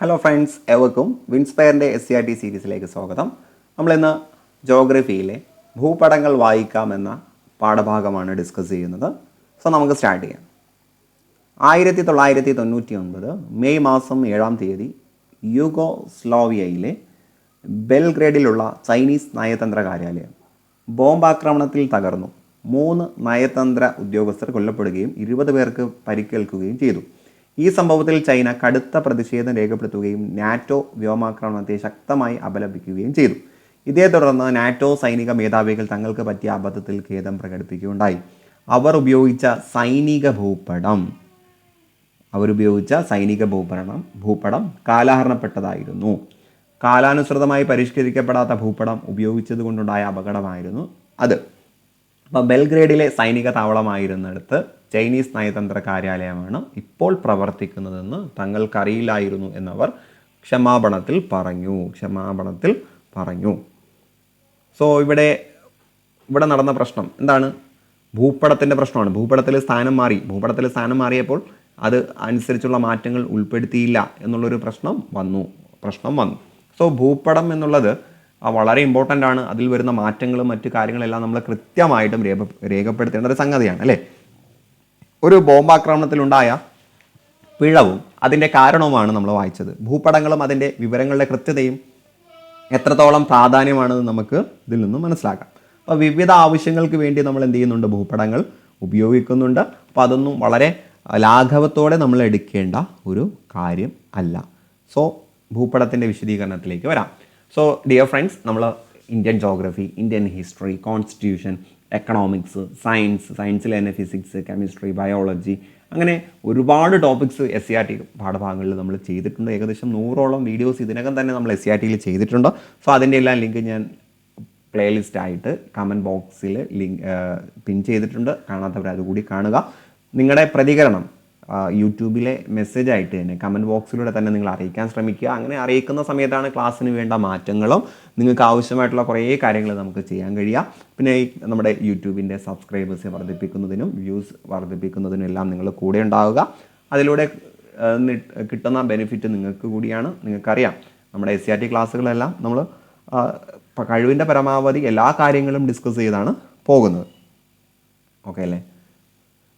Hello friends എവർക്കും വിൻസ്പയറിന്റെ S C R T സീരീസിലേക്ക് സ്വാഗതം. നമ്മളിന്ന് ജോഗ്രഫിയിലെ ഭൂപടങ്ങൾ വായിക്കാം എന്ന പാഠഭാഗമാണ് ഡിസ്കസ് ചെയ്യുന്നത്. സോ നമുക്ക് സ്റ്റാർട്ട് ചെയ്യാം. ആയിരത്തി തൊള്ളായിരത്തി തൊണ്ണൂറ്റി ഒൻപത് മെയ് മാസം ഏഴാം തീയതി യുഗോ സ്ലോവിയയിലെ ബെൽഗ്രേഡിലുള്ള ചൈനീസ് നയതന്ത്ര കാര്യാലയം ബോംബാക്രമണത്തിൽ തകർന്നു. മൂന്ന് നയതന്ത്ര ഉദ്യോഗസ്ഥർ കൊല്ലപ്പെടുകയും ഇരുപത് പേർക്ക് പരിക്കേൽക്കുകയും ചെയ്തു. ഈ സംഭവത്തിൽ ചൈന കടുത്ത പ്രതിഷേധം രേഖപ്പെടുത്തുകയും നാറ്റോ വ്യോമാക്രമണത്തെ ശക്തമായി അപലപിക്കുകയും ചെയ്തു. ഇതേ തുടർന്ന് നാറ്റോ സൈനിക മേധാവികൾ തങ്ങൾക്ക് പറ്റിയ അബദ്ധത്തിൽ ഖേദം പ്രകടിപ്പിക്കുകയുണ്ടായി. അവർ ഉപയോഗിച്ച സൈനിക ഭൂപടം. അവരുപയോഗിച്ച സൈനിക ഭൂപടം ഭൂപടം കാലഹരണപ്പെട്ടതായിരുന്നു. കാലാനുസൃതമായി പരിഷ്കരിക്കപ്പെടാത്ത ഭൂപടം ഉപയോഗിച്ചത് കൊണ്ടുണ്ടായ അപകടമായിരുന്നു അത്. അപ്പോൾ ബെൽഗ്രേഡിലെ സൈനിക താവളമായിരുന്നിടത്ത് ചൈനീസ് നയതന്ത്ര കാര്യാലയമാണ് ഇപ്പോൾ പ്രവർത്തിക്കുന്നതെന്ന് തങ്ങൾക്കറിയില്ലായിരുന്നു എന്നവർ ക്ഷമാപണത്തിൽ പറഞ്ഞു ക്ഷമാപണത്തിൽ പറഞ്ഞു. സോ ഇവിടെ ഇവിടെ നടന്ന പ്രശ്നം എന്താണ്? ഭൂപടത്തിന്റെ പ്രശ്നമാണ്. ഭൂപടത്തിൽ സ്ഥാനം മാറി. ഭൂപടത്തിൽ സ്ഥാനം മാറിയപ്പോൾ അത് അനുസരിച്ചുള്ള മാറ്റങ്ങൾ ഉൾപ്പെടുത്തിയില്ല എന്നുള്ളൊരു പ്രശ്നം വന്നു പ്രശ്നം വന്നു. സോ ഭൂപടം എന്നുള്ളത് വളരെ ഇമ്പോർട്ടന്റ് ആണ്. അതിൽ വരുന്ന മാറ്റങ്ങളും മറ്റു കാര്യങ്ങളെല്ലാം നമ്മൾ കൃത്യമായിട്ടും രേഖ രേഖപ്പെടുത്തേണ്ട ഒരു സംഗതിയാണ് അല്ലേ? ഒരു ബോംബാക്രമണത്തിലുണ്ടായ പിഴവും അതിന്റെ കാരണവുമാണ് നമ്മൾ വായിച്ചത്. ഭൂപടങ്ങളും അതിന്റെ വിവരങ്ങളുടെ കൃത്യതയും എത്രത്തോളം പ്രാധാന്യമാണെന്ന് നമുക്ക് ഇതിൽ നിന്നും മനസ്സിലാക്കാം. അപ്പോൾ വിവിധ ആവശ്യങ്ങൾക്ക് വേണ്ടി നമ്മൾ എന്ത് ചെയ്യുന്നുണ്ട്? ഭൂപടങ്ങൾ ഉപയോഗിക്കുന്നുണ്ട്. അപ്പോൾ അതൊന്നും വളരെ ലാഘവത്തോടെ നമ്മൾ എടുക്കേണ്ട ഒരു കാര്യം അല്ല. സോ ഭൂപടത്തിന്റെ വിശദീകരണത്തിലേക്ക് വരാം. സോ ഡിയർ ഫ്രണ്ട്സ് നമ്മൾ Indian geography Indian history constitution economics science സയൻസിൽ തന്നെ ഫിസിക്സ് കെമിസ്ട്രി ബയോളജി അങ്ങനെ ഒരുപാട് topics S C R T പാഠഭാഗങ്ങളിൽ നമ്മൾ ചെയ്തിട്ടുണ്ട്. ഏകദേശം നൂറോളം വീഡിയോസ് ഇതിനകം തന്നെ നമ്മൾ എസ് സി ആർ ടിയിൽ ചെയ്തിട്ടുണ്ട്. സോ അതിന്റെ എല്ലാം ലിങ്ക് ഞാൻ പ്ലേലിസ്റ്റ് ആയിട്ട് കമന്റ് ബോക്സിൽ ലിങ്ക് പിൻ ചെയ്തിട്ടുണ്ട്. കാണാത്തവർ അതുകൂടി കാണുക. നിങ്ങളുടെ പ്രതികരണം യൂട്യൂബിലെ മെസ്സേജ് ആയിട്ട് തന്നെ കമന്റ് ബോക്സിലൂടെ തന്നെ നിങ്ങൾ അറിയിക്കാൻ ശ്രമിക്കുക. അങ്ങനെ അറിയിക്കുന്ന സമയത്താണ് ക്ലാസ്സിന് വേണ്ട മാറ്റങ്ങളും നിങ്ങൾക്ക് ആവശ്യമായിട്ടുള്ള കുറേ കാര്യങ്ങൾ നമുക്ക് ചെയ്യാൻ കഴിയുക. പിന്നെ ഈ നമ്മുടെ യൂട്യൂബിന്റെ സബ്സ്ക്രൈബേഴ്സ് വർദ്ധിപ്പിക്കുന്നതിനും വ്യൂസ് വർദ്ധിപ്പിക്കുന്നതിനും എല്ലാം നിങ്ങൾ കൂടെ ഉണ്ടാവുക. അതിലൂടെ കിട്ടുന്ന ബെനിഫിറ്റ് നിങ്ങൾക്ക് കൂടിയാണ്. നിങ്ങൾക്കറിയാം നമ്മുടെ എസ് സി ആർ ടി ക്ലാസ്സുകളെല്ലാം നമ്മൾ കഴിവിന്റെ പരമാവധി എല്ലാ കാര്യങ്ങളും ഡിസ്കസ് ചെയ്താണ് പോകുന്നത്. ഓക്കെ അല്ലേ?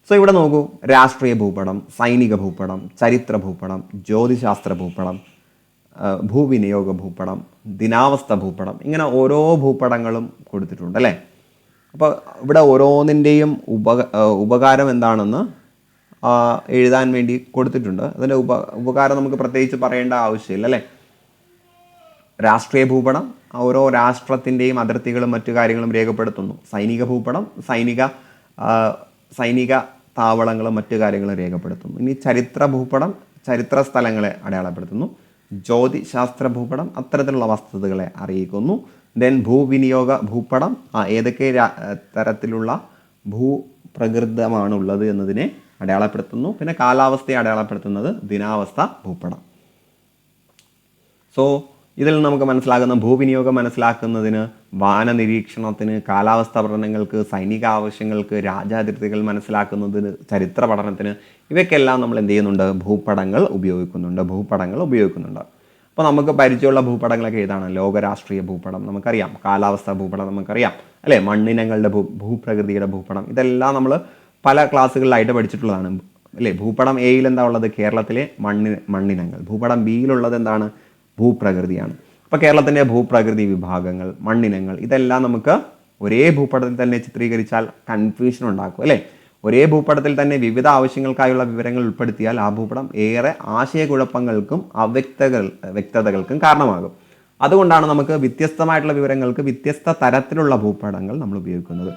സോ ഇവിടെ നോക്കൂ. രാഷ്ട്രീയ ഭൂപടം സൈനിക ഭൂപടം ചരിത്ര ഭൂപടം ജ്യോതിശാസ്ത്ര ഭൂപടം ഭൂവിനിയോഗ ഭൂപടം ദിനാവസ്ഥ ഭൂപടം ഇങ്ങനെ ഓരോ ഭൂപടങ്ങളും കൊടുത്തിട്ടുണ്ട് അല്ലേ? അപ്പോൾ ഇവിടെ ഓരോന്നിന്റെയും ഉപക ഉപകാരം എന്താണെന്ന് എഴുതാൻ വേണ്ടി കൊടുത്തിട്ടുണ്ട്. അതിന്റെ ഉപ ഉപകാരം നമുക്ക് പ്രത്യേകിച്ച് പറയേണ്ട ആവശ്യമില്ല അല്ലേ? രാഷ്ട്രീയ ഭൂപടം ഓരോ രാഷ്ട്രത്തിന്റെയും അതിർത്തികളും മറ്റു കാര്യങ്ങളും രേഖപ്പെടുത്തുന്നു. സൈനിക ഭൂപടം സൈനിക സൈനിക താവളങ്ങളും മറ്റു കാര്യങ്ങളും രേഖപ്പെടുത്തുന്നു. ഇനി ചരിത്ര ഭൂപടം ചരിത്ര സ്ഥലങ്ങളെ അടയാളപ്പെടുത്തുന്നു. ജ്യോതിശാസ്ത്ര ഭൂപടം അത്തരത്തിലുള്ള വസ്തുതകളെ അറിയിക്കുന്നു. ദെൻ ഭൂവിനിയോഗ ഭൂപടം ഏതൊക്കെ തരത്തിലുള്ള ഭൂപ്രകൃതമാണ് ഉള്ളത് എന്നതിനെ അടയാളപ്പെടുത്തുന്നു. പിന്നെ കാലാവസ്ഥയെ അടയാളപ്പെടുത്തുന്നത് ദിനാവസ്ഥ ഭൂപടം. സോ ഇതിൽ നമുക്ക് മനസ്സിലാകുന്ന ഭൂവിനിയോഗം മനസ്സിലാക്കുന്നതിന് വാന നിരീക്ഷണത്തിന് കാലാവസ്ഥ പഠനങ്ങൾക്ക് സൈനിക ആവശ്യങ്ങൾക്ക് രാജാതിർത്തികൾ മനസ്സിലാക്കുന്നതിന് ചരിത്ര പഠനത്തിന് ഇവയ്ക്കെല്ലാം നമ്മൾ എന്ത് ചെയ്യുന്നുണ്ട്? ഭൂപടങ്ങൾ ഉപയോഗിക്കുന്നുണ്ട്. ഭൂപടങ്ങൾ ഉപയോഗിക്കുന്നുണ്ട്. അപ്പോൾ നമുക്ക് പരിചയമുള്ള ഭൂപടങ്ങളൊക്കെ ഏതാണ്? ലോകരാഷ്ട്രീയ ഭൂപടം നമുക്കറിയാം. കാലാവസ്ഥാ ഭൂപടം നമുക്കറിയാം. അല്ലേ? മണ്ണിനങ്ങളുടെ ഭൂ ഭൂപ്രകൃതിയുടെ ഭൂപടം. ഇതെല്ലാം നമ്മൾ പല ക്ലാസ്സുകളിലായിട്ട് പഠിച്ചിട്ടുള്ളതാണ്. അല്ലേ? ഭൂപടം എയിൽ എന്താ ഉള്ളത്? കേരളത്തിലെ മണ്ണിന് മണ്ണിനങ്ങൾ. ഭൂപടം ബിയിലുള്ളത് എന്താണ്? ഭൂപ്രകൃതിയാണ്. അപ്പോൾ കേരളത്തിന്റെ ഭൂപ്രകൃതി വിഭാഗങ്ങൾ മണ്ണിനങ്ങൾ ഇതെല്ലാം നമുക്ക് ഒരേ ഭൂപടത്തിൽ തന്നെ ചിത്രീകരിച്ചാൽ കൺഫ്യൂഷൻ ഉണ്ടാക്കും അല്ലേ? ഒരേ ഭൂപടത്തിൽ തന്നെ വിവിധ ആവശ്യങ്ങൾക്കായുള്ള വിവരങ്ങൾ ഉൾപ്പെടുത്തിയാൽ ആ ഭൂപടം ഏറെ ആശയക്കുഴപ്പങ്ങൾക്കും അവ്യക്തകൾ വ്യക്തതകൾക്കും കാരണമാകും. അതുകൊണ്ടാണ് നമുക്ക് വ്യത്യസ്തമായിട്ടുള്ള വിവരങ്ങൾക്ക് വ്യത്യസ്ത തരത്തിലുള്ള ഭൂപടങ്ങൾ നമ്മൾ ഉപയോഗിക്കുന്നത്.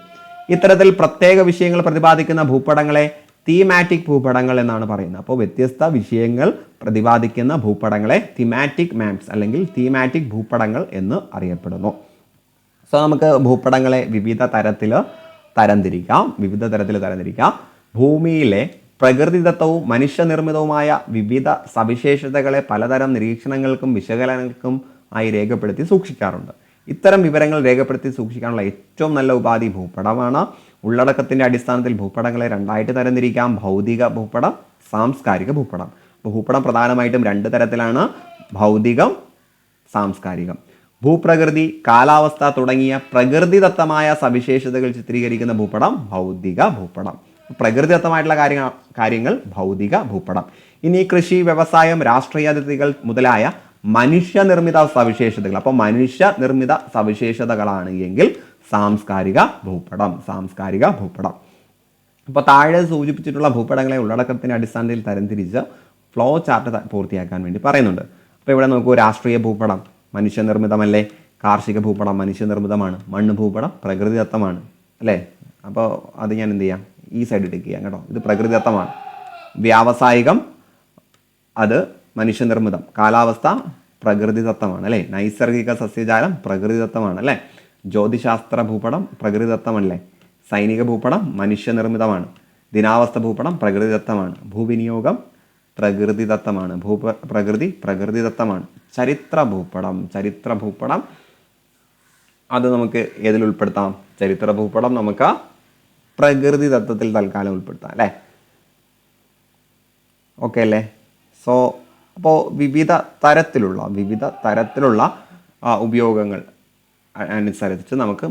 ഇത്തരത്തിൽ പ്രത്യേക വിഷയങ്ങൾ പ്രതിപാദിക്കുന്ന ഭൂപടങ്ങളെ തീമാറ്റിക് ഭൂപടങ്ങൾ എന്നാണ് പറയുന്നത്. അപ്പോൾ വ്യത്യസ്ത വിഷയങ്ങൾ പ്രതിപാദിക്കുന്ന ഭൂപടങ്ങളെ തിമാറ്റിക് മാപ്സ് അല്ലെങ്കിൽ തീമാറ്റിക് ഭൂപടങ്ങൾ എന്ന് അറിയപ്പെടുന്നു. സോ നമുക്ക് ഭൂപടങ്ങളെ വിവിധ തരത്തിൽ തരംതിരിക്കാം. വിവിധ തരത്തിൽ തരംതിരിക്കാം. ഭൂമിയിലെ പ്രകൃതിദത്തവും മനുഷ്യനിർമ്മിതവുമായ വിവിധ സവിശേഷതകളെ പലതരം നിരീക്ഷണങ്ങൾക്കും വിശകലനങ്ങൾക്കും ആയി രേഖപ്പെടുത്തി സൂക്ഷിക്കാറുണ്ട്. ഇത്തരം വിവരങ്ങൾ രേഖപ്പെടുത്തി സൂക്ഷിക്കാനുള്ള ഏറ്റവും നല്ല ഉപാധി ഭൂപടമാണ് ഉള്ളടക്കത്തിന്റെ അടിസ്ഥാനത്തിൽ ഭൂപടങ്ങളെ രണ്ടായിട്ട് തരംതിരിക്കാം. ഭൗതിക ഭൂപടം സാംസ്കാരിക ഭൂപടം. ഭൂപടം പ്രധാനമായിട്ടും രണ്ട് തരത്തിലാണ്. ഭൗതികം സാംസ്കാരികം. ഭൂപ്രകൃതി കാലാവസ്ഥ തുടങ്ങിയ പ്രകൃതിദത്തമായ സവിശേഷതകൾ ചിത്രീകരിക്കുന്ന ഭൂപടം ഭൗതിക ഭൂപടം. പ്രകൃതിദത്തമായിട്ടുള്ള കാര്യങ്ങൾ കാര്യങ്ങൾ ഭൗതിക ഭൂപടം. ഇനി കൃഷി വ്യവസായം രാഷ്ട്രീയ അതിഥികൾ മുതലായ മനുഷ്യനിർമ്മിത സവിശേഷതകൾ. അപ്പോൾ മനുഷ്യനിർമ്മിത സവിശേഷതകളാണ് എങ്കിൽ സാംസ്കാരിക ഭൂപടം സാംസ്കാരിക ഭൂപടം. അപ്പോൾ താഴെ സൂചിപ്പിച്ചിട്ടുള്ള ഭൂപടങ്ങളെ ഉള്ളടക്കത്തിന്റെ അടിസ്ഥാനത്തിൽ തരംതിരിച്ച് ഫ്ലോ ചാർട്ട് പൂർത്തിയാക്കാൻ വേണ്ടി പറയുന്നുണ്ട്. അപ്പോൾ ഇവിടെ നോക്കൂ രാഷ്ട്രീയ ഭൂപടം മനുഷ്യനിർമ്മിതമല്ലേ? കാർഷിക ഭൂപടം മനുഷ്യനിർമ്മിതമാണ്. മണ്ണ് ഭൂപടം പ്രകൃതിദത്തമാണ് അല്ലേ? അപ്പോൾ അത് ഞാൻ എന്ത് ചെയ്യാം? ഈ സൈഡ് ടിക്ക് ചെയ്യാം കേട്ടോ. ഇത് പ്രകൃതിദത്തമാണ് വ്യാവസായികം അത് മനുഷ്യനിർമ്മിതം. കാലാവസ്ഥ പ്രകൃതിദത്തമാണ് അല്ലേ? നൈസർഗിക സസ്യജാലം പ്രകൃതിദത്തമാണ് അല്ലേ? ജ്യോതിശാസ്ത്ര ഭൂപടം പ്രകൃതിദത്തമല്ലേ? സൈനിക ഭൂപടം മനുഷ്യനിർമ്മിതമാണ്. ദിനാവസ്ഥ ഭൂപടം പ്രകൃതിദത്തമാണ്. ഭൂവിനിയോഗം പ്രകൃതിദത്തമാണ്. ഭൂപ പ്രകൃതി പ്രകൃതിദത്തമാണ്. ചരിത്ര ഭൂപടം ചരിത്ര ഭൂപടം അത് നമുക്ക് ഏതിൽ ഉൾപ്പെടുത്താം? ചരിത്ര ഭൂപടം നമുക്ക് പ്രകൃതി തത്വത്തിൽ തൽക്കാലം ഉൾപ്പെടുത്താം അല്ലേ? ഓക്കെ അല്ലേ? സോ അപ്പോൾ വിവിധ തരത്തിലുള്ള വിവിധ തരത്തിലുള്ള ഉപയോഗങ്ങൾ. അനുസരിച്ച് നമുക്ക്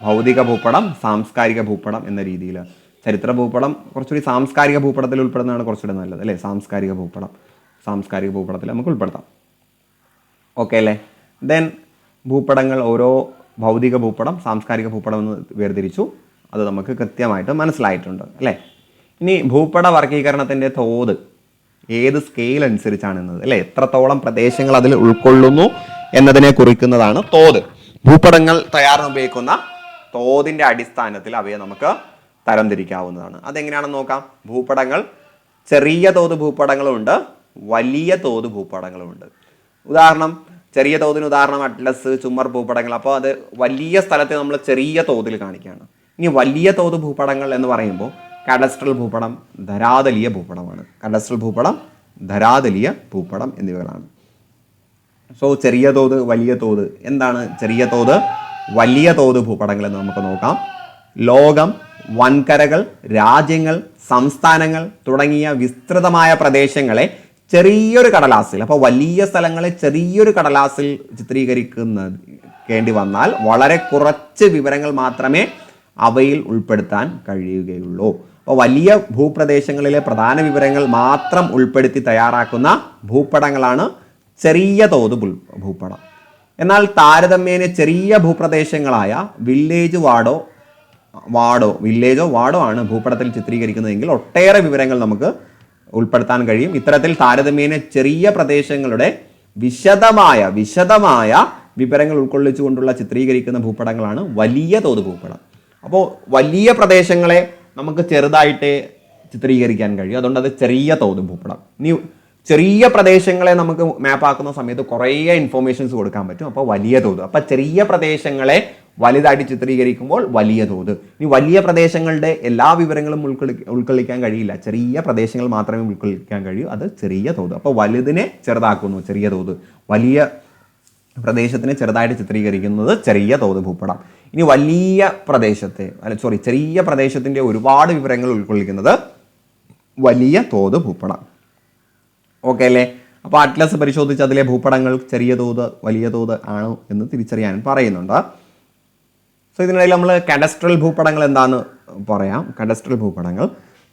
ഭൗതിക ഭൂപടം സാംസ്കാരിക ഭൂപടം എന്ന രീതിയിൽ ചരിത്ര ഭൂപടം കുറച്ചുകൂടി സാംസ്കാരിക ഭൂപടത്തിൽ ഉൾപ്പെടുന്നതാണ് കുറച്ചുകൂടി നല്ലത് അല്ലേ? സാംസ്കാരിക ഭൂപടം സാംസ്കാരിക ഭൂപടത്തിൽ നമുക്ക് ഉൾപ്പെടുത്താം. ഓക്കെ അല്ലേ? ദെൻ ഭൂപടങ്ങൾ ഓരോ ഭൗതിക ഭൂപടം സാംസ്കാരിക ഭൂപടം എന്ന് വേർതിരിച്ചു. അത് നമുക്ക് കൃത്യമായിട്ട് മനസ്സിലായിട്ടുണ്ട് അല്ലേ? ഇനി ഭൂപട വർഗീകരണത്തിന്റെ തോത് ഏത് സ്കെയിൽ അനുസരിച്ചാണ് എന്നത് അല്ലേ? എത്രത്തോളം പ്രദേശങ്ങൾ അതിൽ ഉൾക്കൊള്ളുന്നു എന്നതിനെ കുറിക്കുന്നതാണ് തോത്. ഭൂപടങ്ങൾ തയ്യാറാൻ ഉപയോഗിക്കുന്ന തോതിന്റെ അടിസ്ഥാനത്തിൽ അവയെ നമുക്ക് തരംതിരിക്കാവുന്നതാണ്. അതെങ്ങനെയാണെന്ന് നോക്കാം. ഭൂപടങ്ങൾ ചെറിയ തോത് ഭൂപടങ്ങളുമുണ്ട് വലിയ തോത് ഭൂപടങ്ങളുമുണ്ട് ഉദാഹരണം ചെറിയ തോതിന് ഉദാഹരണം അറ്റ്ലസ് ചുമർ ഭൂപടങ്ങൾ. അപ്പോൾ അത് വലിയ സ്ഥലത്തെ നമ്മൾ ചെറിയ തോതിൽ കാണിക്കുകയാണ്. ഇനി വലിയ തോത് ഭൂപടങ്ങൾ എന്ന് പറയുമ്പോൾ കഡസ്ട്രൽ ഭൂപടം ധരാതലീയ ഭൂപടമാണ്. കഡസ്ട്രൽ ഭൂപടം ധരാതലീയ ഭൂപടം എന്നിവകളാണ്. സോ ചെറിയ തോത് വലിയ തോത്. എന്താണ് ചെറിയ തോത്? വലിയ തോത് ഭൂപടങ്ങൾ എന്ന് നമുക്ക് നോക്കാം. ലോകം വൻകരകൾ രാജ്യങ്ങൾ സംസ്ഥാനങ്ങൾ തുടങ്ങിയ വിസ്തൃതമായ പ്രദേശങ്ങളെ ചെറിയൊരു കടലാസിൽ അപ്പോൾ വലിയ സ്ഥലങ്ങളെ ചെറിയൊരു കടലാസിൽ ചിത്രീകരിക്കുന്ന കേണ്ടി വന്നാൽ വളരെ കുറച്ച് വിവരങ്ങൾ മാത്രമേ അവയിൽ ഉൾപ്പെടുത്താൻ കഴിയുകയുള്ളൂ. അപ്പോൾ വലിയ ഭൂപ്രദേശങ്ങളിലെ പ്രധാന വിവരങ്ങൾ മാത്രം ഉൾപ്പെടുത്തി തയ്യാറാക്കുന്ന ഭൂപടങ്ങളാണ് ചെറിയ തോത് ഭൂപടം. എന്നാൽ താരതമ്യേന ചെറിയ ഭൂപ്രദേശങ്ങളായ വില്ലേജ് വാർഡോ വാർഡോ വില്ലേജോ വാർഡോ ആണ് ഭൂപടത്തിൽ ചിത്രീകരിക്കുന്നതെങ്കിൽ ഒട്ടേറെ വിവരങ്ങൾ നമുക്ക് ഉൾപ്പെടുത്താൻ കഴിയും. ഇത്തരത്തിൽ താരതമ്യേന ചെറിയ പ്രദേശങ്ങളുടെ വിശദമായ വിശദമായ വിവരങ്ങൾ ഉൾക്കൊള്ളിച്ചുകൊണ്ടുള്ള ചിത്രീകരിക്കുന്ന ഭൂപടങ്ങളാണ് വലിയ തോത് ഭൂപടം. അപ്പോൾ വലിയ പ്രദേശങ്ങളെ നമുക്ക് ചെറുതായിട്ട് ചിത്രീകരിക്കാൻ കഴിയും. അതുകൊണ്ട് അത് ചെറിയ തോത് ഭൂപടം. ഇനി ചെറിയ പ്രദേശങ്ങളെ നമുക്ക് മാപ്പ് ആക്കുന്ന സമയത്ത് കുറേ ഇൻഫോർമേഷൻസ് കൊടുക്കാൻ പറ്റും. അപ്പോൾ വലിയ തോത്. അപ്പോൾ ചെറിയ പ്രദേശങ്ങളെ വലുതായിട്ട് ചിത്രീകരിക്കുമ്പോൾ വലിയ തോത്. ഇനി വലിയ പ്രദേശങ്ങളുടെ എല്ലാ വിവരങ്ങളും ഉൾക്കൊള്ളി ഉൾക്കൊള്ളിക്കാൻ കഴിയില്ല. ചെറിയ പ്രദേശങ്ങൾ മാത്രമേ ഉൾക്കൊള്ളിക്കാൻ കഴിയൂ. അത് ചെറിയ തോത്. അപ്പോൾ വലുതിനെ ചെറുതാക്കുന്നു ചെറിയ തോത്. വലിയ പ്രദേശത്തിനെ ചെറുതായിട്ട് ചിത്രീകരിക്കുന്നത് ചെറിയ തോത് ഭൂപടം. ഇനി വലിയ പ്രദേശത്തെ അല്ല സോറി ചെറിയ പ്രദേശത്തിന്റെ ഒരുപാട് വിവരങ്ങൾ ഉൾക്കൊള്ളിക്കുന്നത് വലിയ തോത് ഭൂപടം. ഓക്കെ അല്ലേ അപ്പോൾ അറ്റ്ലസ് പരിശോധിച്ച് അതിലെ ഭൂപടങ്ങൾ ചെറിയ തോത് വലിയ തോത് ആണ് എന്ന് തിരിച്ചറിയാൻ പറയുന്നുണ്ട്. സോ ഇതിനിടയിൽ നമ്മൾ കഡസ്ട്രൽ ഭൂപടങ്ങൾ എന്താന്ന് പറയാം. കഡസ്ട്രൽ ഭൂപടങ്ങൾ.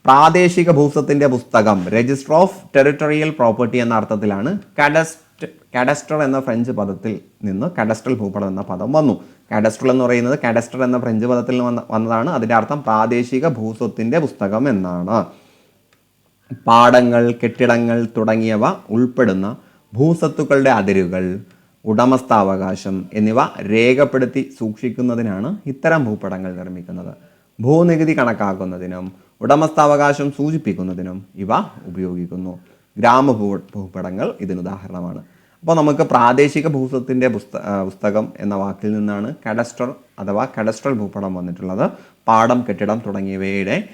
പ്രാദേശിക ഭൂസ്വത്തിന്റെ പുസ്തകം രജിസ്റ്റർ ഓഫ് ടെറിട്ടറിയൽ പ്രോപ്പർട്ടി എന്ന അർത്ഥത്തിലാണ് കഡസ്റ്റ് കഡസ്റ്റർ എന്ന ഫ്രഞ്ച് പദത്തിൽ നിന്ന് കഡസ്ട്രൽ ഭൂപടം എന്ന പദം വന്നു. കഡസ്ട്രൽ എന്ന് പറയുന്നത് കഡസ്റ്റർ എന്ന ഫ്രഞ്ച് പദത്തിൽ നിന്ന് വന്ന വന്നതാണ്. അതിന്റെ അർത്ഥം പ്രാദേശിക ഭൂസ്വത്തിന്റെ പുസ്തകം എന്നാണ്. പാടങ്ങൾ കെട്ടിടങ്ങൾ തുടങ്ങിയവ ഉൾപ്പെടുന്ന ഭൂസത്തുക്കളുടെ അതിരുകൾ ഉടമസ്ഥാവകാശം എന്നിവ രേഖപ്പെടുത്തി സൂക്ഷിക്കുന്നതിനാണ് ഇത്തരം ഭൂപടങ്ങൾ നിർമ്മിക്കുന്നത്. ഭൂനികുതി കണക്കാക്കുന്നതിനും ഉടമസ്ഥാവകാശം സൂചിപ്പിക്കുന്നതിനും ഇവ ഉപയോഗിക്കുന്നു. ഗ്രാമഭൂ ഭൂപടങ്ങൾ ഇതിനുദാഹരണമാണ് അപ്പോൾ നമുക്ക് പ്രാദേശിക ഭൂസ്വത്തിന്റെ പുസ്ത പുസ്തകം എന്ന വാക്കിൽ നിന്നാണ് കഡസ്ട്രൽ അഥവാ കഡസ്ട്രൽ ഭൂപടം വന്നിട്ടുള്ളത്. പാടം കെട്ടിടം തുടങ്ങിയവയുടെ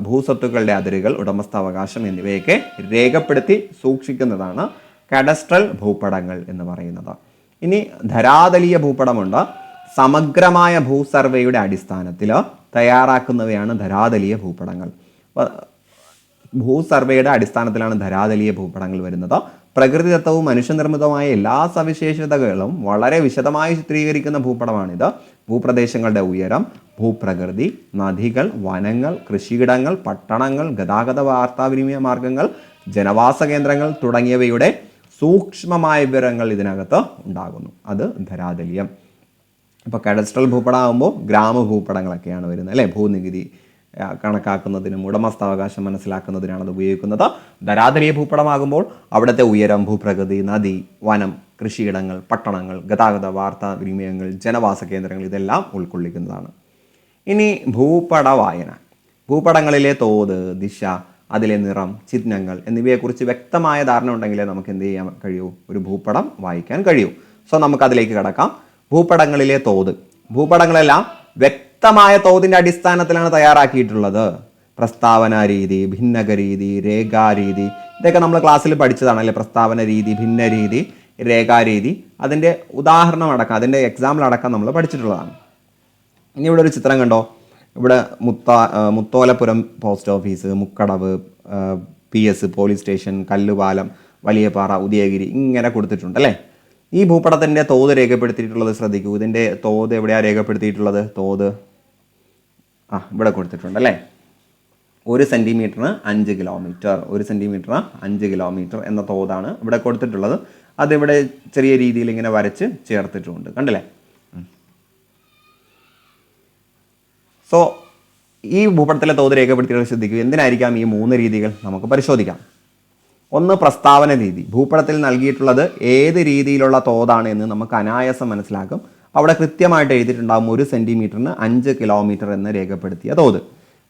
ഭൂസ്വത്തുക്കളുടെ അതിരുകൾ ഉടമസ്ഥാവകാശം എന്നിവയൊക്കെ രേഖപ്പെടുത്തി സൂക്ഷിക്കുന്നതാണ് കഡസ്ട്രൽ ഭൂപടങ്ങൾ എന്ന് പറയുന്നത്. ഇനി ധരാതലീയ ഭൂപടമുണ്ട്. സമഗ്രമായ ഭൂസർവേയുടെ അടിസ്ഥാനത്തിൽ തയ്യാറാക്കുന്നവയാണ് ധരാതലീയ ഭൂപടങ്ങൾ. ഭൂസർവേയുടെ അടിസ്ഥാനത്തിലാണ് ധരാതലീയ ഭൂപടങ്ങൾ വരുന്നത്. പ്രകൃതിദത്തവും മനുഷ്യനിർമ്മിതവുമായ എല്ലാ സവിശേഷതകളും വളരെ വിശദമായി ചിത്രീകരിക്കുന്ന ഭൂപടമാണിത്. ഭൂപ്രദേശങ്ങളുടെ ഉയരം ഭൂപ്രകൃതി നദികൾ വനങ്ങൾ കൃഷിയിടങ്ങൾ പട്ടണങ്ങൾ ഗതാഗത വാർത്താവിനിമയ മാർഗങ്ങൾ ജനവാസ കേന്ദ്രങ്ങൾ തുടങ്ങിയവയുടെ സൂക്ഷ്മമായ വിവരങ്ങൾ ഇതിനകത്ത് ഉണ്ടാകുന്നു. അത് ധരാതലീയം. ഇപ്പോൾ കഡസ്ട്രൽ ഭൂപടമാകുമ്പോൾ ഗ്രാമഭൂപടങ്ങളൊക്കെയാണ് വരുന്നത് അല്ലേ? ഭൂനികുതി കണക്കാക്കുന്നതിനും ഉടമസ്ഥാവകാശം മനസ്സിലാക്കുന്നതിനാണ് അത് ഉപയോഗിക്കുന്നത്. ധരാതലീയ ഭൂപടമാകുമ്പോൾ അവിടുത്തെ ഉയരം ഭൂപ്രകൃതി നദി വനം കൃഷിയിടങ്ങൾ പട്ടണങ്ങൾ ഗതാഗത വാർത്താ വിനിമയങ്ങൾ ജനവാസ കേന്ദ്രങ്ങൾ ഇതെല്ലാം ഉൾക്കൊള്ളിക്കുന്നതാണ്. ഇനി ഭൂപട വായന ഭൂപടങ്ങളിലെ തോത് ദിശ അതിലെ നിറം ചിഹ്നങ്ങൾ എന്നിവയെക്കുറിച്ച് വ്യക്തമായ ധാരണ ഉണ്ടെങ്കിലേ നമുക്ക് എന്ത് ചെയ്യാൻ കഴിയൂ? ഒരു ഭൂപടം വായിക്കാൻ കഴിയൂ. സോ നമുക്ക് അതിലേക്ക് കടക്കാം. ഭൂപടങ്ങളിലെ തോത്. ഭൂപടങ്ങളെല്ലാം വ്യക്തമായ തോതിന്റെ അടിസ്ഥാനത്തിലാണ് തയ്യാറാക്കിയിട്ടുള്ളത്. പ്രസ്താവന രീതി ഭിന്നക രീതി രേഖാരീതി. ഇതൊക്കെ നമ്മൾ ക്ലാസ്സിൽ പഠിച്ചതാണല്ലേ പ്രസ്താവന രീതി ഭിന്ന രീതി രേഖാരീതി. അതിന്റെ ഉദാഹരണം അടക്കം അതിന്റെ എക്സാമ്പിൾ അടക്കം നമ്മൾ പഠിച്ചിട്ടുള്ളതാണ്. ഇനി ഇവിടെ ഒരു ചിത്രം കണ്ടോ? ഇവിടെ മുത്ത Mutholapuram post office Mukkadavu P S police station Kallupalam Valiyapara Udayagiri ഇങ്ങനെ കൊടുത്തിട്ടുണ്ട് അല്ലേ? ഈ ഭൂപടത്തിന്റെ തോത് രേഖപ്പെടുത്തിയിട്ടുള്ളത് ശ്രദ്ധിക്കൂ. ഇതിന്റെ തോത് എവിടെയാണ് രേഖപ്പെടുത്തിയിട്ടുള്ളത്? തോത് ആ ഇവിടെ കൊടുത്തിട്ടുണ്ട് അല്ലേ? ഒരു സെന്റിമീറ്ററിന് അഞ്ച് കിലോമീറ്റർ ഒരു സെന്റിമീറ്ററിന് അഞ്ച് കിലോമീറ്റർ എന്ന തോതാണ് ഇവിടെ കൊടുത്തിട്ടുള്ളത്. അതിവിടെ ചെറിയ രീതിയിൽ ഇങ്ങനെ വരച്ച് ചേർത്തിട്ടുമുണ്ട് കണ്ടില്ലേ? സോ ഈ ഭൂപടത്തിലെ തോത് രേഖപ്പെടുത്തിയത് ശ്രദ്ധിക്കുക എന്തിനായിരിക്കാം ഈ മൂന്ന് രീതികൾ? നമുക്ക് പരിശോധിക്കാം. ഒന്ന് പ്രസ്താവന രീതി. ഭൂപടത്തിൽ നൽകിയിട്ടുള്ളത് ഏത് രീതിയിലുള്ള തോതാണ് എന്ന് നമുക്ക് അനായാസം മനസ്സിലാക്കും. അവിടെ കൃത്യമായിട്ട് എഴുതിയിട്ടുണ്ടാകും ഒരു സെന്റിമീറ്ററിന് അഞ്ച് കിലോമീറ്റർ എന്ന് രേഖപ്പെടുത്തിയ തോത്.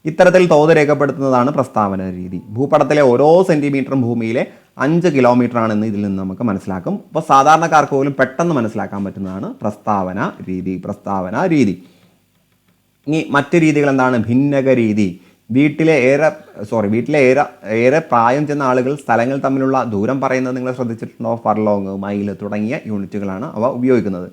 ഇത്തരത്തിൽ തോത് രേഖപ്പെടുത്തുന്നതാണ് പ്രസ്താവന രീതി. ഭൂപടത്തിലെ ഓരോ സെന്റിമീറ്ററും ഭൂമിയിലെ അഞ്ച് കിലോമീറ്റർ ആണെന്ന് ഇതിൽ നിന്ന് നമുക്ക് മനസ്സിലാക്കും. അപ്പോൾ സാധാരണക്കാർക്ക് പോലും പെട്ടെന്ന് മനസ്സിലാക്കാൻ പറ്റുന്നതാണ് പ്രസ്താവന രീതി പ്രസ്താവന രീതി. ഇനി മറ്റ് രീതികൾ എന്താണ്? ഭിന്നക രീതി വീട്ടിലെ ഏറെ സോറി വീട്ടിലെ ഏറെ ഏറെ പ്രായം ചെന്ന ആളുകൾ സ്ഥലങ്ങൾ തമ്മിലുള്ള ദൂരം പറയുന്നത് നിങ്ങൾ ശ്രദ്ധിച്ചിട്ടുണ്ടോ? ഫർലോങ് മൈൽ തുടങ്ങിയ യൂണിറ്റുകളാണ് അവ ഉപയോഗിക്കുന്നത്.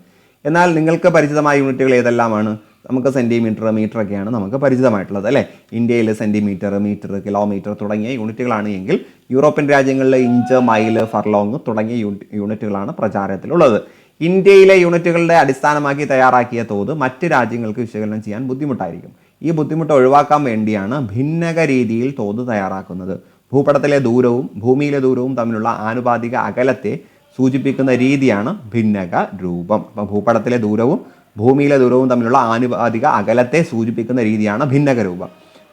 എന്നാൽ നിങ്ങൾക്ക് പരിചിതമായ യൂണിറ്റുകൾ ഏതെല്ലാമാണ്? നമുക്ക് സെന്റിമീറ്റർ മീറ്റർ ഒക്കെയാണ് നമുക്ക് പരിചിതമായിട്ടുള്ളത് അല്ലേ? ഇന്ത്യയിൽ സെന്റിമീറ്റർ മീറ്റർ കിലോമീറ്റർ തുടങ്ങിയ യൂണിറ്റുകളാണ് എങ്കിൽ യൂറോപ്യൻ രാജ്യങ്ങളിൽ ഇഞ്ച് മൈൽ ഫർലോങ് തുടങ്ങിയ യൂണിറ്റുകളാണ് പ്രചാരത്തിലുള്ളത്. ഇന്ത്യയിലെ യൂണിറ്റുകളുടെ അടിസ്ഥാനമാക്കി തയ്യാറാക്കിയ തോത് മറ്റ് രാജ്യങ്ങൾക്ക് വിശകലനം ചെയ്യാൻ ബുദ്ധിമുട്ടായിരിക്കും. ഈ ബുദ്ധിമുട്ട് ഒഴിവാക്കാൻ വേണ്ടിയാണ് ഭിന്നക രീതിയിൽ തോത് തയ്യാറാക്കുന്നത്. ഭൂപടത്തിലെ ദൂരവും ഭൂമിയിലെ ദൂരവും തമ്മിലുള്ള ആനുപാതിക അകലത്തെ സൂചിപ്പിക്കുന്ന രീതിയാണ് ഭിന്നക രൂപം. അപ്പം ഭൂപടത്തിലെ ദൂരവും ഭൂമിയിലെ ദൂരവും തമ്മിലുള്ള ആനുപാതിക അകലത്തെ സൂചിപ്പിക്കുന്ന രീതിയാണ് ഭിന്നക രൂപം.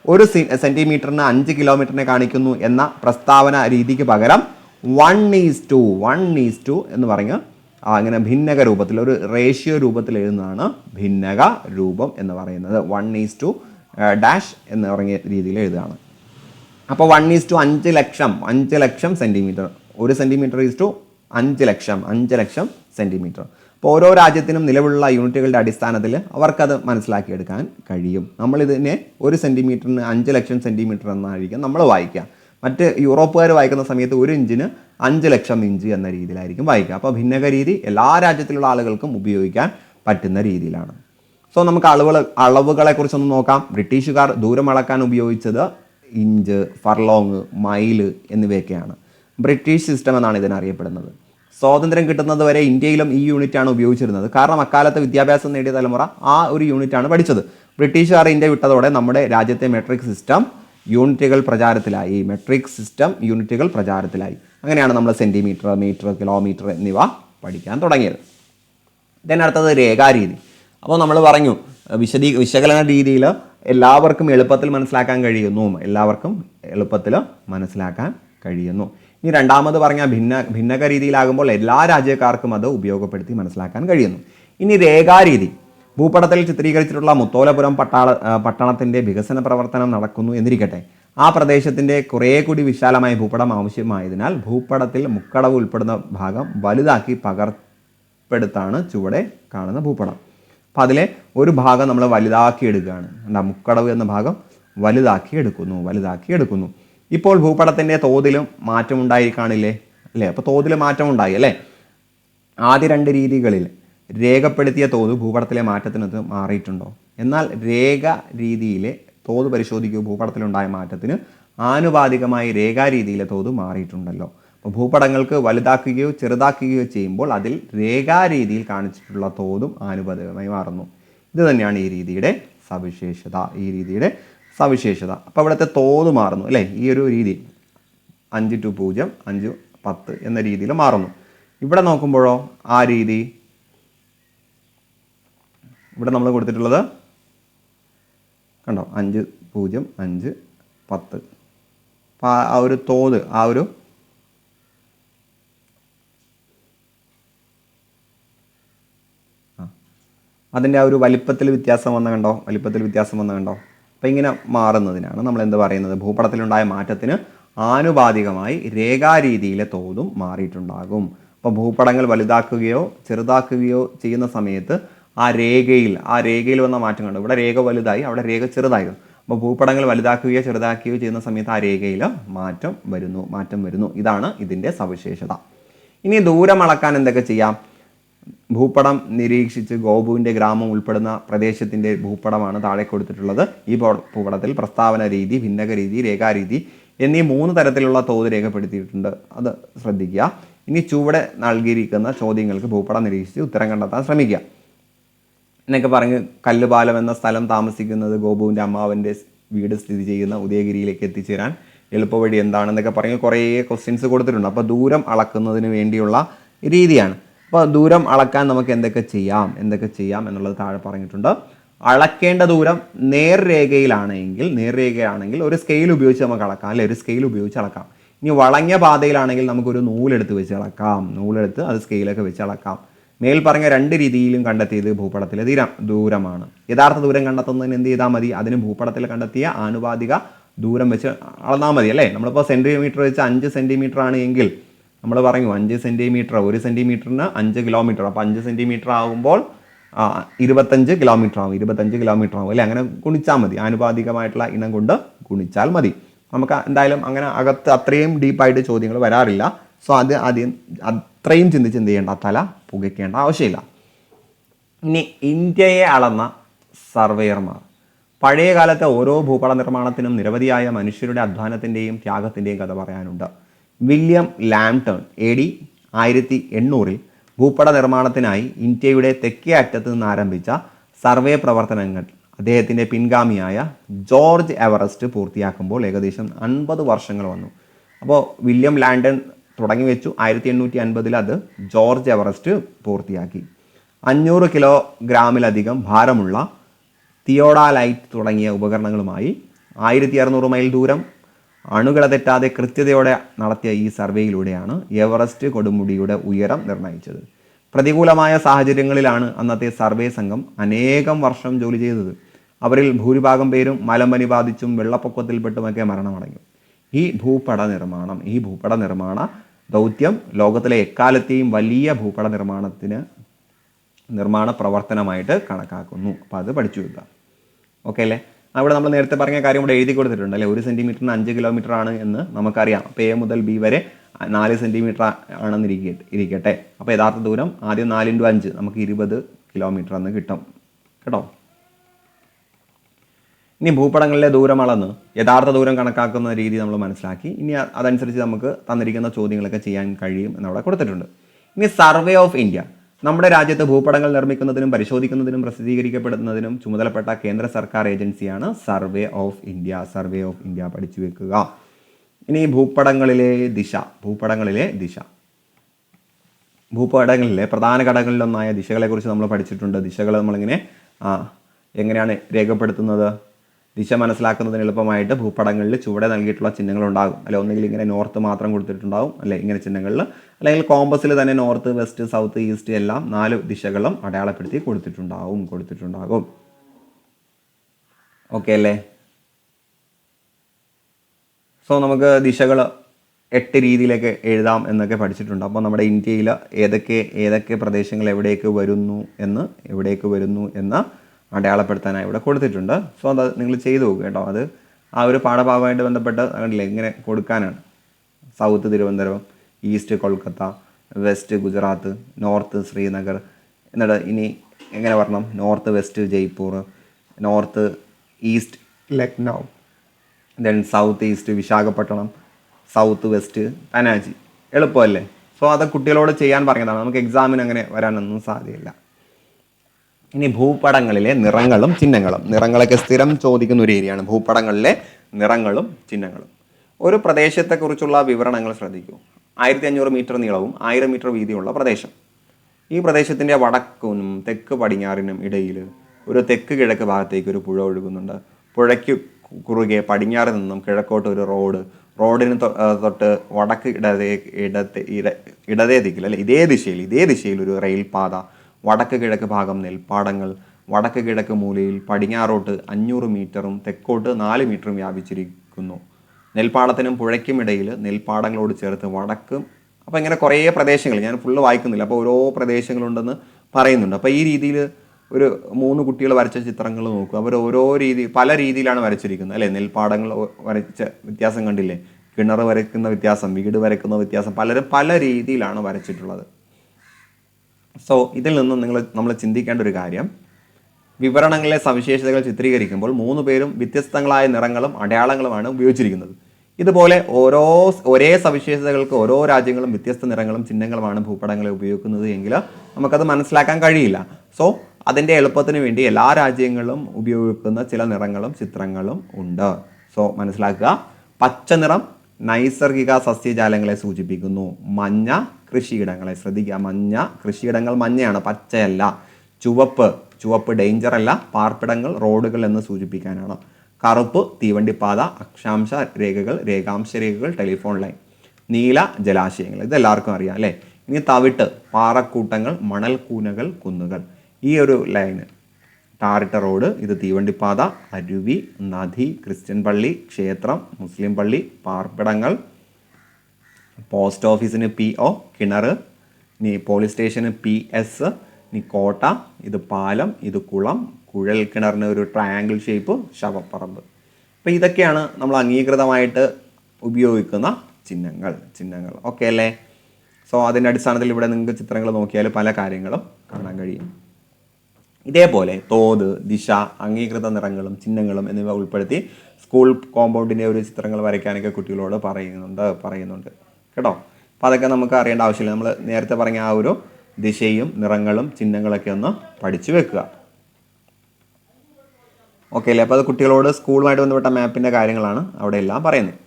ഒരു സെന്റിമീറ്ററിന് അഞ്ച് കിലോമീറ്ററിനെ കാണിക്കുന്നു എന്ന പ്രസ്താവന രീതിക്ക് പകരം one is to one is to എന്ന് പറഞ്ഞ് ആ, ഇങ്ങനെ ഭിന്നക രൂപത്തിൽ ഒരു റേഷ്യോ രൂപത്തിൽ എഴുതുന്നതാണ് ഭിന്നക രൂപം എന്ന് പറയുന്നത്. വൺ ഈസ് ടു ഡാഷ് എന്ന് പറഞ്ഞ രീതിയിൽ എഴുതുകയാണ്. അപ്പോൾ വൺ ഈസ് ടു അഞ്ച് ലക്ഷം അഞ്ച് ലക്ഷം സെന്റിമീറ്റർ ഒരു സെന്റിമീറ്റർ ഈസ് ടു അഞ്ച് ലക്ഷം അഞ്ച് ലക്ഷം സെന്റിമീറ്റർ അപ്പോൾ ഓരോ രാജ്യത്തിനും നിലവിലുള്ള യൂണിറ്റുകളുടെ അടിസ്ഥാനത്തിൽ അവർക്കത് മനസ്സിലാക്കിയെടുക്കാൻ കഴിയും. നമ്മളിതിനെ ഒരു സെന്റിമീറ്ററിന് അഞ്ച് ലക്ഷം സെന്റിമീറ്റർ എന്നായിരിക്കും നമ്മൾ വായിക്കുക. മറ്റ് യൂറോപ്പുകാർ വായിക്കുന്ന സമയത്ത് ഒരു ഇഞ്ചിന് അഞ്ച് ലക്ഷം ഇഞ്ച് എന്ന രീതിയിലായിരിക്കും വായിക്കുക. അപ്പോൾ ഭിന്നക രീതി എല്ലാ രാജ്യത്തിലുള്ള ആളുകൾക്കും ഉപയോഗിക്കാൻ പറ്റുന്ന രീതിയിലാണ്. സോ നമുക്ക് അളവുകൾ അളവുകളെ കുറിച്ചൊന്ന് നോക്കാം. ബ്രിട്ടീഷുകാർ ദൂരം അളക്കാൻ ഉപയോഗിച്ചത് ഇഞ്ച് ഫർലോങ് മൈൽ എന്നിവയൊക്കെയാണ്. ബ്രിട്ടീഷ് സിസ്റ്റം എന്നാണ് ഇതിനറിയപ്പെടുന്നത് സ്വാതന്ത്ര്യം കിട്ടുന്നത് വരെ ഇന്ത്യയിലും ഈ യൂണിറ്റാണ് ഉപയോഗിച്ചിരുന്നത്. കാരണം അക്കാലത്ത് വിദ്യാഭ്യാസം നേടിയ തലമുറ ആ ഒരു യൂണിറ്റാണ് പഠിച്ചത്. ബ്രിട്ടീഷുകാർ ഇന്ത്യ വിട്ടതോടെ നമ്മുടെ രാജ്യത്തെ മെട്രിക് സിസ്റ്റം യൂണിറ്റുകൾ പ്രചാരത്തിലായി. മെട്രിക് സിസ്റ്റം യൂണിറ്റുകൾ പ്രചാരത്തിലായി. അങ്ങനെയാണ് നമ്മൾ സെന്റിമീറ്റർ മീറ്റർ കിലോമീറ്റർ എന്നിവ പഠിക്കാൻ തുടങ്ങിയത്. ദെൻ അടുത്തത് രേഖാരീതി. അപ്പോൾ നമ്മൾ പറഞ്ഞു വിശദീ വിശകലന രീതിയിൽ എല്ലാവർക്കും എളുപ്പത്തിൽ മനസ്സിലാക്കാൻ കഴിയുന്നു. എല്ലാവർക്കും എളുപ്പത്തിൽ മനസ്സിലാക്കാൻ കഴിയുന്നു. ഇനി രണ്ടാമത് പറഞ്ഞാൽ ഭിന്ന ഭിന്നക രീതിയിലാകുമ്പോൾ എല്ലാ രാജ്യക്കാർക്കും അത് ഉപയോഗപ്പെടുത്തി മനസ്സിലാക്കാൻ കഴിയുന്നു. ഇനി രേഖാരീതി. ഭൂപടത്തിൽ ചിത്രീകരിച്ചിട്ടുള്ള മുത്തോലപുരം പട്ടാള പട്ടണത്തിന്റെ വികസന പ്രവർത്തനം നടക്കുന്നു എന്നിരിക്കട്ടെ. ആ പ്രദേശത്തിന്റെ കുറേ കൂടി വിശാലമായ ഭൂപടം ആവശ്യമായതിനാൽ ഭൂപടത്തിൽ മുക്കടവ് ഉൾപ്പെടുന്ന ഭാഗം വലുതാക്കി പകർപ്പെടുത്താണ് ചുവടെ കാണുന്ന ഭൂപടം. അപ്പം അതിലെ ഒരു ഭാഗം നമ്മൾ വലുതാക്കി എടുക്കുകയാണ്. എന്താ മുക്കടവ് എന്ന ഭാഗം വലുതാക്കി എടുക്കുന്നു വലുതാക്കി എടുക്കുന്നു. ഇപ്പോൾ ഭൂപടത്തിന്റെ തോതിലും മാറ്റമുണ്ടായിരിക്കാണില്ലേ അല്ലേ? അപ്പോൾ തോതിൽ മാറ്റമുണ്ടായി അല്ലേ? ആദ്യ രണ്ട് രീതികളിൽ രേഖപ്പെടുത്തിയ തോത് ഭൂപടത്തിലെ മാറ്റത്തിനൊത്ത് മാറിയിട്ടുണ്ടോ? എന്നാൽ രേഖ രീതിയിലെ തോത് പരിശോധിക്കുക ഭൂപടത്തിലുണ്ടായ മാറ്റത്തിന് ആനുപാതികമായി രേഖാ രീതിയിലെ തോത് മാറിയിട്ടുണ്ടല്ലോ. അപ്പോൾ ഭൂപടങ്ങൾക്ക് വലുതാക്കുകയോ ചെറുതാക്കുകയോ ചെയ്യുമ്പോൾ അതിൽ രേഖാരീതിയിൽ കാണിച്ചിട്ടുള്ള തോതും ആനുപാതികമായി മാറുന്നു. ഇത് തന്നെയാണ് ഈ രീതിയുടെ സവിശേഷത ഈ രീതിയുടെ സവിശേഷത. അപ്പോൾ ഇവിടുത്തെ തോത് മാറുന്നു അല്ലേ? ഈ ഒരു രീതി അഞ്ച് ടു പൂജ്യം അഞ്ച് പത്ത് എന്ന രീതിയിൽ മാറുന്നു. ഇവിടെ നോക്കുമ്പോഴോ ആ രീതി ഇവിടെ നമ്മൾ കൊടുത്തിട്ടുള്ളത് കണ്ടോ? അഞ്ച് പൂജ്യം അഞ്ച് പത്ത്. അപ്പോൾ ആ- ഒരു തോത് ആ ഒരു. അതിന്റെ ആ ഒരു വലിപ്പത്തിൽ വ്യത്യാസം വന്ന കണ്ടോ? വലിപ്പത്തിൽ വ്യത്യാസം വന്ന കണ്ടോ? അപ്പം ഇങ്ങനെ മാറുന്നതിനാണ് നമ്മൾ എന്ത് പറയുന്നത്? ഭൂപടത്തിലുണ്ടായ മാറ്റത്തിന് ആനുപാതികമായി രേഖാരീതിയിലെ തോതും മാറിയിട്ടുണ്ടാകും. അപ്പോൾ ഭൂപടങ്ങൾ വലുതാക്കുകയോ ചെറുതാക്കുകയോ ചെയ്യുന്ന സമയത്ത് ആ രേഖയിൽ ആ രേഖയിൽ വന്ന മാറ്റം കണ്ടു ഇവിടെ രേഖ വലുതായി അവിടെ രേഖ ചെറുതായിരുന്നു അപ്പോൾ ഭൂപടങ്ങൾ വലുതാക്കുകയോ ചെറുതാക്കുകയോ ചെയ്യുന്ന സമയത്ത് ആ രേഖയിൽ മാറ്റം വരുന്നു മാറ്റം വരുന്നു. ഇതാണ് ഇതിന്റെ സവിശേഷത. ഇനി ദൂരം അളക്കാൻ എന്തൊക്കെ ചെയ്യാം? ഭൂപടം നിരീക്ഷിച്ച് ഗോപുവിന്റെ ഗ്രാമം ഉൾപ്പെടുന്ന പ്രദേശത്തിന്റെ ഭൂപടമാണ് താഴെ കൊടുത്തിട്ടുള്ളത്. ഈ ഭൂപടത്തിൽ പ്രസ്താവന രീതി ഭിന്നക രീതി രേഖാരീതി എന്നീ മൂന്ന് തരത്തിലുള്ള തോത് രേഖപ്പെടുത്തിയിട്ടുണ്ട്. അത് ശ്രദ്ധിക്കുക. ഇനി ചുവടെ നൽകിയിരിക്കുന്ന ചോദ്യങ്ങൾക്ക് ഭൂപടം നിരീക്ഷിച്ച് ഉത്തരം കണ്ടെത്താൻ ശ്രമിക്കുക. എന്നൊക്കെ പറഞ്ഞ് കല്ലുപാലം എന്ന സ്ഥലം താമസിക്കുന്നത് ഗോപുവിന്റെ അമ്മാവന്റെ വീട് സ്ഥിതി ചെയ്യുന്ന ഉദയഗിരിയിലേക്ക് എത്തിച്ചേരാൻ എളുപ്പവഴി എന്താണെന്നൊക്കെ പറഞ്ഞ് കുറേ ക്വസ്റ്റ്യൻസ് കൊടുത്തിട്ടുണ്ട്. അപ്പോൾ ദൂരം അളക്കുന്നതിന് വേണ്ടിയുള്ള രീതിയാണ്. അപ്പോൾ ദൂരം അളക്കാൻ നമുക്ക് എന്തൊക്കെ ചെയ്യാം? എന്തൊക്കെ ചെയ്യാം എന്നുള്ളത് താഴെ പറഞ്ഞിട്ടുണ്ട്. അളക്കേണ്ട ദൂരം നേർരേഖയിലാണെങ്കിൽ നേർരേഖയാണെങ്കിൽ ഒരു സ്കെയിൽ ഉപയോഗിച്ച് നമുക്ക് അളക്കാം. അല്ലെ? ഒരു സ്കെയിൽ ഉപയോഗിച്ച് അളക്കാം. ഇനി വളഞ്ഞ പാതയിലാണെങ്കിൽ നമുക്കൊരു നൂലെടുത്ത് വെച്ച് അളക്കാം. നൂലെടുത്ത് അത് സ്കെയിലൊക്കെ വെച്ച് അളക്കാം. മേൽ പറഞ്ഞ രണ്ട് രീതിയിലും കണ്ടെത്തിയത് ഭൂപടത്തിലെ തീരം ദൂരമാണ്. യഥാർത്ഥ ദൂരം കണ്ടെത്തുന്നതിന് എന്ത് ചെയ്താൽ മതി? അതിന് ഭൂപടത്തിൽ കണ്ടെത്തിയ ആനുപാതിക ദൂരം വെച്ച് അളന്നാൽ മതി അല്ലേ? നമ്മളിപ്പോൾ സെന്റിമീറ്റർ വെച്ച് അഞ്ച് സെന്റിമീറ്റർ ആണ് എങ്കിൽ നമ്മൾ പറഞ്ഞു അഞ്ച് സെന്റിമീറ്റർ ഒരു സെന്റിമീറ്ററിന് അഞ്ച് കിലോമീറ്റർ അപ്പോൾ അഞ്ച് സെന്റിമീറ്റർ ആകുമ്പോൾ ഇരുപത്തഞ്ച് കിലോമീറ്റർ ആകും ഇരുപത്തഞ്ച് കിലോമീറ്റർ ആകും അല്ലേ? അങ്ങനെ ഗുണിച്ചാൽ മതി. ആനുപാതികമായിട്ടുള്ള ഇനം കൊണ്ട് ഗുണിച്ചാൽ മതി. നമുക്ക് എന്തായാലും അങ്ങനെ അകത്ത് അത്രയും ഡീപ്പായിട്ട് ചോദ്യങ്ങൾ വരാറില്ല. സോ അത് ആദ്യം അത്രയും ചിന്തിച്ച് എന്ത് ചെയ്യേണ്ട? തല പുകയ്ക്കേണ്ട ആവശ്യമില്ല. ഇനി ഇന്ത്യയെ അളന്ന സർവേയർമാർ. പഴയ കാലത്തെ ഓരോ ഭൂപട നിർമ്മാണത്തിനും നിരവധിയായ മനുഷ്യരുടെ അധ്വാനത്തിന്റെയും ത്യാഗത്തിന്റെയും കഥ പറയാനുണ്ട്. വില്യം ലാംടേൺ എ ഡി ആയിരത്തി എണ്ണൂറിൽ ഭൂപട നിർമ്മാണത്തിനായി ഇന്ത്യയുടെ തെക്കേ അറ്റത്ത് നിന്ന് ആരംഭിച്ച സർവേ പ്രവർത്തനങ്ങൾ അദ്ദേഹത്തിന്റെ പിൻഗാമിയായ ജോർജ് എവറസ്റ്റ് പൂർത്തിയാക്കുമ്പോൾ ഏകദേശം അൻപത് വർഷങ്ങൾ വന്നു. അപ്പോൾ വില്യം ലാൻഡൺ തുടങ്ങി വെച്ചു ആയിരത്തി എണ്ണൂറ്റി അൻപതിൽ അത് ജോർജ് എവറസ്റ്റ് പൂർത്തിയാക്കി. അഞ്ഞൂറ് കിലോഗ്രാമിലധികം ഭാരമുള്ള തിയോഡാലൈറ്റ് തുടങ്ങിയ ഉപകരണങ്ങളുമായി ആയിരത്തി അറുന്നൂറ് മൈൽ ദൂരം അണുകളെ തെറ്റാതെ കൃത്യതയോടെ നടത്തിയ ഈ സർവേയിലൂടെയാണ് എവറസ്റ്റ് കൊടുമുടിയുടെ ഉയരം നിർണയിച്ചത്. പ്രതികൂലമായ സാഹചര്യങ്ങളിലാണ് അന്നത്തെ സർവേ സംഘം അനേകം വർഷം ജോലി ചെയ്തത്. അവരിൽ ഭൂരിഭാഗം പേരും മലമ്പനി ബാധിച്ചും വെള്ളപ്പൊക്കത്തിൽപ്പെട്ടുമൊക്കെ മരണമടഞ്ഞു. ഈ ഭൂപട നിർമ്മാണം ഈ ഭൂപട നിർമ്മാണ ദൗത്യം ലോകത്തിലെ എക്കാലത്തെയും വലിയ ഭൂപട നിർമ്മാണത്തിന് നിർമ്മാണ പ്രവർത്തനമായിട്ട് കണക്കാക്കുന്നു. അപ്പോൾ അത് പഠിച്ചു വെക്കുക. ഓക്കെ അല്ലേ? അവിടെ നമ്മൾ നേരത്തെ പറഞ്ഞ കാര്യം കൂടെ എഴുതി കൊടുത്തിട്ടുണ്ട് അല്ലേ? ഒരു സെന്റിമീറ്ററിന് അഞ്ച് കിലോമീറ്റർ ആണ് എന്ന് നമുക്കറിയാം. അപ്പോൾ എ മുതൽ ബി വരെ നാല് സെന്റിമീറ്റർ ആണെന്ന് ഇരിക്കട്ടെ. ഇരിക്കട്ടെ അപ്പോൾ യഥാർത്ഥ ദൂരം ആദ്യം നാല് ഇന്റു അഞ്ച്. നമുക്ക് ഇരുപത് കിലോമീറ്റർ എന്ന് കിട്ടും. കേട്ടോ? ഇനി ഭൂപടങ്ങളിലെ ദൂരം അളന്ന് യഥാർത്ഥ ദൂരം കണക്കാക്കുന്ന രീതി നമ്മൾ മനസ്സിലാക്കി. ഇനി അതനുസരിച്ച് നമുക്ക് തന്നിരിക്കുന്ന ചോദ്യങ്ങളൊക്കെ ചെയ്യാൻ കഴിയും എന്നവിടെ കൊടുത്തിട്ടുണ്ട്. ഇനി സർവേ ഓഫ് ഇന്ത്യ. നമ്മുടെ രാജ്യത്ത് ഭൂപടങ്ങൾ നിർമ്മിക്കുന്നതിനും പരിശോധിക്കുന്നതിനും പ്രസിദ്ധീകരിക്കപ്പെടുന്നതിനും ചുമതലപ്പെട്ട കേന്ദ്ര സർക്കാർ ഏജൻസിയാണ് Survey of India. Survey of India പഠിച്ചു വെക്കുക. ഇനി ഭൂപടങ്ങളിലെ ദിശ. ഭൂപടങ്ങളിലെ ദിശ. ഭൂപടങ്ങളിലെ പ്രധാന ഘടകങ്ങളിലൊന്നായ ദിശകളെക്കുറിച്ച് നമ്മൾ പഠിച്ചിട്ടുണ്ട്. ദിശകൾ നമ്മളിങ്ങനെ എങ്ങനെയാണ് രേഖപ്പെടുത്തുന്നത്? ദിശ മനസ്സിലാക്കുന്നതിന് എളുപ്പമായിട്ട് ഭൂപടങ്ങളിൽ ചുവടെ നൽകിയിട്ടുള്ള ചിഹ്നങ്ങൾ ഉണ്ടാകും. അല്ലെ ഒന്നുകിൽ ഇങ്ങനെ നോർത്ത് മാത്രം കൊടുത്തിട്ടുണ്ടാകും അല്ലെ ഇങ്ങനെ ചിഹ്നങ്ങളിൽ അല്ലെങ്കിൽ കോമ്പസിൽ തന്നെ നോർത്ത് വെസ്റ്റ് സൗത്ത് ഈസ്റ്റ് എല്ലാം നാല് ദിശകളും അടയാളപ്പെടുത്തി കൊടുത്തിട്ടുണ്ടാവും കൊടുത്തിട്ടുണ്ടാകും. ഓക്കെ അല്ലേ? സോ നമുക്ക് ദിശകൾ എട്ട് രീതിയിലൊക്കെ എഴുതാം എന്നൊക്കെ പഠിച്ചിട്ടുണ്ട്. അപ്പോൾ നമ്മുടെ ഇന്ത്യയിൽ ഏതൊക്കെ ഏതൊക്കെ പ്രദേശങ്ങൾ എവിടേക്ക് വരുന്നു എന്ന് എവിടേക്ക് വരുന്നു എന്ന് അടയാളപ്പെടുത്താനായി ഇവിടെ കൊടുത്തിട്ടുണ്ട്. സോ അത് നിങ്ങൾ ചെയ്തു നോക്കുക കേട്ടോ. അത് ആ ഒരു പാഠഭാഗമായിട്ട് ബന്ധപ്പെട്ട് കണ്ടില്ലേ ഇങ്ങനെ കൊടുക്കാനാണ്. South Thiruvananthapuram east Kolkata west Gujarat north Srinagar. എന്നിട്ട് ഇനി എങ്ങനെ പറഞ്ഞു north west Jaipur. North east Lucknow. Then south east Visakhapatnam. South west Panaji. എളുപ്പമല്ലേ? സോ അത് കുട്ടികളോട് ചെയ്യാൻ പറഞ്ഞതാണ്. നമുക്ക് എക്സാമിന് അങ്ങനെ വരാനൊന്നും സാധ്യതയില്ല. ഇനി ഭൂപടങ്ങളിലെ നിറങ്ങളും ചിഹ്നങ്ങളും. നിറങ്ങളൊക്കെ സ്ഥിരം ചോദിക്കുന്ന ഒരു ഏരിയയാണ്. ഭൂപടങ്ങളിലെ നിറങ്ങളും ചിഹ്നങ്ങളും. ഒരു പ്രദേശത്തെക്കുറിച്ചുള്ള വിവരണങ്ങൾ ശ്രദ്ധിക്കൂ. ആയിരത്തി അഞ്ഞൂറ് മീറ്റർ നീളവും ആയിരം മീറ്റർ വീതിയുള്ള പ്രദേശം. ഈ പ്രദേശത്തിന്റെ വടക്കിനും തെക്ക് പടിഞ്ഞാറിനും ഇടയിൽ ഒരു തെക്ക് കിഴക്ക് ഭാഗത്തേക്ക് ഒരു പുഴ ഒഴുകുന്നുണ്ട്. പുഴയ്ക്ക് കുറുകെ പടിഞ്ഞാറ് നിന്നും കിഴക്കോട്ട് ഒരു റോഡ്. റോഡിന് തൊട്ട് വടക്ക് ഇടതേ ഇടത്തെ ഇട ഇടതേ ദിക്കിൽ അല്ലെ ഇതേ ദിശയിൽ ഇതേ ദിശയിൽ ഒരു റെയിൽ പാത വടക്ക് കിഴക്ക് ഭാഗം നെൽപ്പാടങ്ങൾ വടക്ക് കിഴക്ക് മൂലയിൽ പടിഞ്ഞാറോട്ട് അഞ്ഞൂറ് മീറ്ററും തെക്കോട്ട് നാല് മീറ്ററും വ്യാപിച്ചിരിക്കുന്നു. നെൽപ്പാടത്തിനും പുഴയ്ക്കുമിടയിൽ നെൽപ്പാടങ്ങളോട് ചേർത്ത് വടക്കും അപ്പോൾ ഇങ്ങനെ കുറേ പ്രദേശങ്ങൾ ഞാൻ ഫുള്ള് വായിക്കുന്നില്ല അപ്പോൾ ഓരോ പ്രദേശങ്ങളുണ്ടെന്ന് പറയുന്നുണ്ട്. അപ്പോൾ ഈ രീതിയിൽ ഒരു മൂന്ന് കുട്ടികൾ വരച്ച ചിത്രങ്ങൾ നോക്കുക അവർ ഓരോ രീതി പല രീതിയിലാണ് വരച്ചിരിക്കുന്നത് അല്ലേ? നെൽപ്പാടങ്ങൾ വരച്ച വ്യത്യാസം കണ്ടില്ലേ? കിണർ വരയ്ക്കുന്ന വ്യത്യാസം വീട് വരയ്ക്കുന്ന വ്യത്യാസം പലരും പല രീതിയിലാണ് വരച്ചിട്ടുള്ളത്. സോ ഇതിൽ നിന്നും നിങ്ങൾ നമ്മൾ ചിന്തിക്കേണ്ട ഒരു കാര്യം. വിവരണങ്ങളിലെ സവിശേഷതകൾ ചിത്രീകരിക്കുമ്പോൾ മൂന്ന് പേരും വ്യത്യസ്തങ്ങളായ നിറങ്ങളും അടയാളങ്ങളുമാണ് ഉപയോഗിച്ചിരിക്കുന്നത്. ഇതുപോലെ ഓരോ ഒരേ സവിശേഷതകൾക്ക് ഓരോ രാജ്യങ്ങളും വ്യത്യസ്ത നിറങ്ങളും ചിഹ്നങ്ങളുമാണ് ഭൂപടങ്ങളെ ഉപയോഗിക്കുന്നത് എങ്കിൽ നമുക്കത് മനസ്സിലാക്കാൻ കഴിയില്ല. സോ അതിന്റെ എളുപ്പത്തിന് വേണ്ടി എല്ലാ രാജ്യങ്ങളും ഉപയോഗിക്കുന്ന ചില നിറങ്ങളും ചിത്രങ്ങളും ഉണ്ട്. സോ മനസ്സിലാക്കുക. പച്ച നിറം നൈസർഗിക സസ്യജാലങ്ങളെ സൂചിപ്പിക്കുന്നു. മഞ്ഞ കൃഷിയിടങ്ങളെ ശ്രദ്ധിക്കുക. മഞ്ഞ കൃഷിയിടങ്ങൾ മഞ്ഞയാണ് പച്ചയല്ല. ചുവപ്പ് ചുവപ്പ് ഡേഞ്ചർ അല്ല പാർപ്പിടങ്ങൾ റോഡുകൾ എന്ന് സൂചിപ്പിക്കാനാണ്. കറുപ്പ് തീവണ്ടിപ്പാത അക്ഷാംശ രേഖകൾ രേഖാംശ രേഖകൾ ടെലിഫോൺ ലൈൻ. നീല ജലാശയങ്ങൾ. ഇതെല്ലാവർക്കും അറിയാം അല്ലേ? ഇനി തവിട്ട് പാറക്കൂട്ടങ്ങൾ മണൽക്കൂനകൾ കുന്നുകൾ. ഈ ഒരു ലൈന് ടാറിട്ട റോഡ് ഇത് തീവണ്ടിപ്പാത അരുവി നദി ക്രിസ്ത്യൻ പള്ളി ക്ഷേത്രം മുസ്ലിം പള്ളി പാർപ്പിടങ്ങൾ പോസ്റ്റ് ഓഫീസിന് പി ഒ കിണർ ഇനി പോലീസ് സ്റ്റേഷന് പി എസ് ഇനി കോട്ട ഇത് പാലം ഇത് കുളം കുഴൽ കിണറിന് ഒരു ട്രയാങ്കിൾ ഷേപ്പ് ശവപ്പറമ്പ്. അപ്പോൾ ഇതൊക്കെയാണ് നമ്മൾ അംഗീകൃതമായിട്ട് ഉപയോഗിക്കുന്ന ചിഹ്നങ്ങൾ ചിഹ്നങ്ങൾ. ഓക്കെ അല്ലേ? സോ അതിന്റെ അടിസ്ഥാനത്തിൽ ഇവിടെ നിങ്ങൾക്ക് ചിത്രങ്ങൾ നോക്കിയാൽ പല കാര്യങ്ങളും കാണാൻ കഴിയും. ഇതേപോലെ തോത് ദിശ അംഗീകൃത നിറങ്ങളും ചിഹ്നങ്ങളും എന്നിവ ഉൾപ്പെടുത്തി സ്കൂൾ കോമ്പൗണ്ടിന്റെ ഒരു ചിത്രങ്ങൾ വരയ്ക്കാനൊക്കെ കുട്ടികളോട് പറയുന്നുണ്ട് പറയുന്നുണ്ട്. കേട്ടോ? അപ്പോൾ അതൊക്കെ നമുക്ക് അറിയേണ്ട ആവശ്യമില്ല. നമ്മൾ നേരത്തെ പറഞ്ഞ ആ ഒരു ദിശയും നിറങ്ങളും ചിഹ്നങ്ങളൊക്കെ ഒന്ന് പഠിച്ചു വെക്കുക. ഓക്കെ അല്ലേ? അപ്പോൾ അത് കുട്ടികളോട് സ്കൂളുമായിട്ട് ബന്ധപ്പെട്ട മാപ്പിന്റെ കാര്യങ്ങളാണ് അവിടെ എല്ലാം പറയുന്നത്.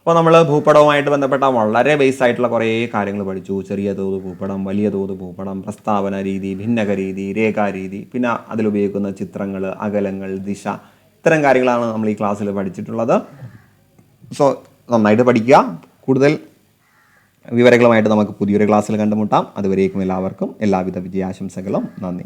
അപ്പോൾ നമ്മൾ ഭൂപടവുമായിട്ട് ബന്ധപ്പെട്ട വളരെ ബേസ് ആയിട്ടുള്ള കുറേ കാര്യങ്ങൾ പഠിച്ചു. ചെറിയ തോത് ഭൂപടം വലിയ തോത് ഭൂപടം പ്രസ്താവന രീതി ഭിന്നക രീതി രേഖാരീതി പിന്നെ അതിലുപയോഗിക്കുന്ന ചിത്രങ്ങൾ അകലങ്ങൾ ദിശ ഇത്തരം കാര്യങ്ങളാണ് നമ്മൾ ഈ ക്ലാസ്സിൽ പഠിച്ചിട്ടുള്ളത്. സോ നന്നായിട്ട് പഠിക്കുക. കൂടുതൽ വിവരങ്ങളുമായിട്ട് നമുക്ക് പുതിയൊരു ക്ലാസ്സിൽ കണ്ടുമുട്ടാം. അതുവരേക്കും എല്ലാവർക്കും എല്ലാവിധ വിജയാശംസകളും. നന്ദി.